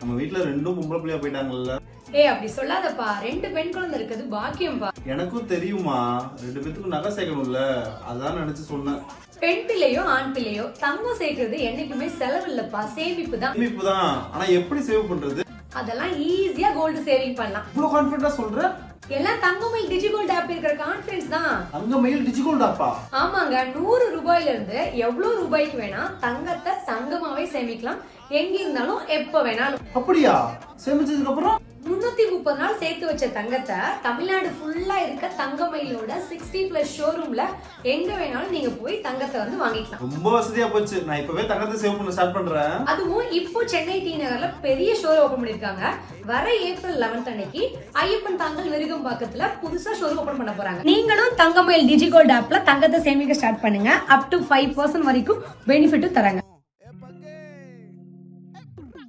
நம்ம வீட்ல ரெண்டும் பொம்பளை பிள்ளையா போயிட்டாங்கல்ல? ஏய் அப்படி சொல்லாதப்பா. ரெண்டு பெண் குழந்தை இருக்குது பாக்கியம்பா எனக்கும் தெரியுமா? ரெண்டு பேத்துக்கும் நகை சேர்க்கணும்ல? அதான் நினைச்சு சொன்னேன். பெண் பிள்ளையோ ஆண் பிள்ளையோ தங்கம் சேர்க்கறது என்னைக்குமே செலவு இல்லப்பா சேமிப்பு தான் சேமிப்பு தான் ஆனா எப்படி சேவ் பண்றது? அதெல்லாம் ஈஸியா கோல்டு சேவிங் பண்ணலாம். இவ்வளவு கான்பிடண்டா சொல்ற? எல்லாம் தங்கமயில் டிஜிகோல்டு ஆப் இருக்கிற கான்ஃபிடன்ஸ் தான். அங்க மெயில் டிஜிகோல்டாப்பா ஆமாங்க நூறு ரூபாயில இருந்து எவ்வளவு ரூபாய்க்கு வேணா தங்கத்தை தங்கமாவே சேமிக்கலாம். எங்க இருந்தாலும் எப்ப வேணாலும். அப்படியா? சேமிச்சதுக்கு அப்புறம்? முன்னூத்தி முப்பது நாள் சேர்த்து வச்ச தங்கத்தை தமிழ்நாடு ஃபுல்லா இருக்க தங்கமயிலோட சிக்ஸ்டி பிளஸ் ஷோரூம்ல எங்க வேணாலும் நீங்க போய் தங்கத்தை வந்து வாங்கிக்கலாம். ரொம்ப வசதியா போச்சு. நான் இப்பவே தங்கத்தை சேவ் பண்ண ஸ்டார்ட் பண்றேன். அதுவும் இப்போ சென்னை டி நகர்ல பெரிய ஷோரூம் ஓபன் பண்ணிருக்காங்க. வர ஏப்ரல் 11th அன்னைக்கு ஐயப்பன் தாங்கல் விருகம்பாக்கத்துல புதுசா ஷோரூம் ஓபன் பண்ண போறாங்க. நீங்களும் தங்கமயில் டிஜிகோல்ட் ஆப்ல தங்கத்தை சேமிக்க ஸ்டார்ட் பண்ணுங்க. அப் டு ஃபைவ் பர்சன்ட் வரைக்கும் பெனிஃபிட்டும் தராங்க.